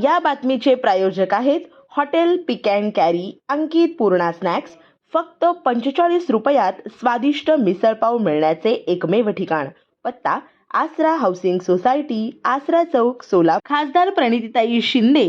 या बातमीचे प्रायोजक आहेत hotel pick and carry Ankit Purna snacks. फक्त पंचेचाळीस रुपयात स्वादिष्ट मिसळपाव मिळण्याचे एकमेव ठिकाण. पत्ता आसरा हाऊसिंग सोसायटी आसरा चौक सोला खासदार प्रणितीताई शिंदे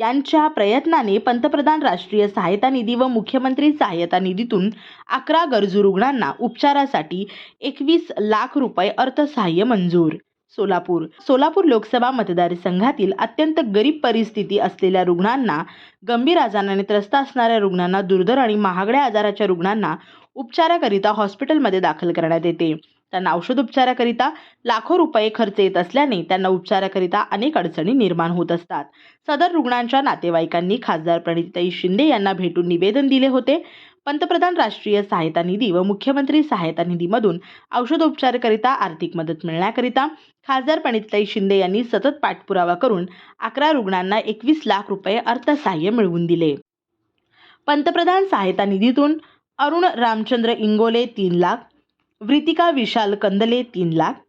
यांच्या प्रयत्नाने पंतप्रधान राष्ट्रीय सहायता निधी व मुख्यमंत्री सहायता निधीतून अकरा गरजू रुग्णांना उपचारासाठी एकवीस लाख रुपये अर्थसहाय्य मंजूर. सोलापूर. सोलापूर लोकसभा मतदारसंघातील अत्यंत गरीब परिस्थिती असलेल्या रुग्णांना गंभीर आजाराने त्रस्त असणाऱ्या रुग्णांना दुर्धर आणि महागड्या आजाराच्या रुग्णांना उपचाराकरिता हॉस्पिटलमध्ये दाखल करण्यात येते. त्यांना औषधोपचाराकरिता लाखो रुपये खर्च येत असल्याने त्यांना उपचाराकरिता अनेक अडचणी निर्माण होत असतात. सदर रुग्णांच्या नातेवाईकांनी खासदार प्रणिताई शिंदे यांना भेटून निवेदन दिले होते. पंतप्रधान राष्ट्रीय सहायता निधी व मुख्यमंत्री सहायता निधीमधून औषधोपचाराकरिता आर्थिक मदत मिळण्याकरिता खासदार प्रणितीताई शिंदे यांनी सतत पाठपुरावा करून अकरा रुग्णांना एकवीस लाख रुपये अर्थसहाय्य मिळवून दिले. पंतप्रधान सहायता निधीतून अरुण रामचंद्र इंगोले तीन लाख व्रितिका विशाल कंदले तीन लाख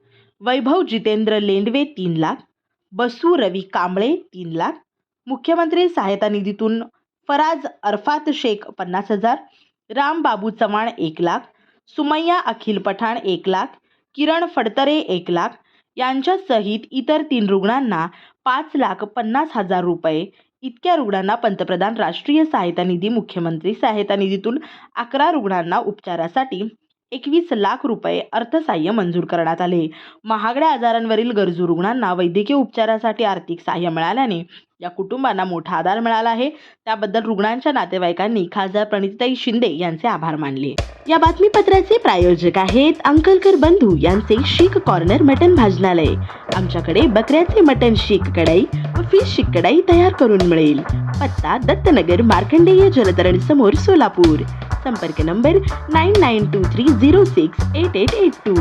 वैभव जितेंद्र लेंडवे तीन लाख बसू रवी कांबळे तीन लाख मुख्यमंत्री सहायता निधीतून फराज अरफात शेख पन्नास हजार राम बाबू चव्हाण एक लाख सुमय्या अखिल पठाण एक लाख किरण फडतरे एक लाख यांच्यासहित इतर तीन रुग्णांना पाच लाख पन्नास हजार रुपये. इतक्या रुग्णांना पंतप्रधान राष्ट्रीय सहायता निधी मुख्यमंत्री सहायता निधीतून अकरा रुग्णांना उपचारासाठी एकवीस लाख रुपये अर्थसहाय्य मंजूर करण्यात आले. महागड्या आजारांवरील गरजू रुग्णांना वैद्यकीय उपचारासाठी आर्थिक सहाय्य मिळाल्याने या कुटुंबांना मोठा आधार मिळाला आहे. त्याबद्दल रुग्णांच्या नातेवाईकांनी खासदार प्रणिताई शिंदे यांचे आभार मानले. या बातमीपत्राचे प्रायोजक आहेत अंकलकर बंधू यांचे शीख कॉर्नर मटन भाजनालय. आमच्याकडे बकऱ्याचे मटन शीख कढाई व फिश शीख कढाई तयार करून मिळेल. पत्ता दत्तनगर मार्कंडेय जलतरण समोर सोलापूर. संपर्क number nine nine two three zero six eight eight eight two.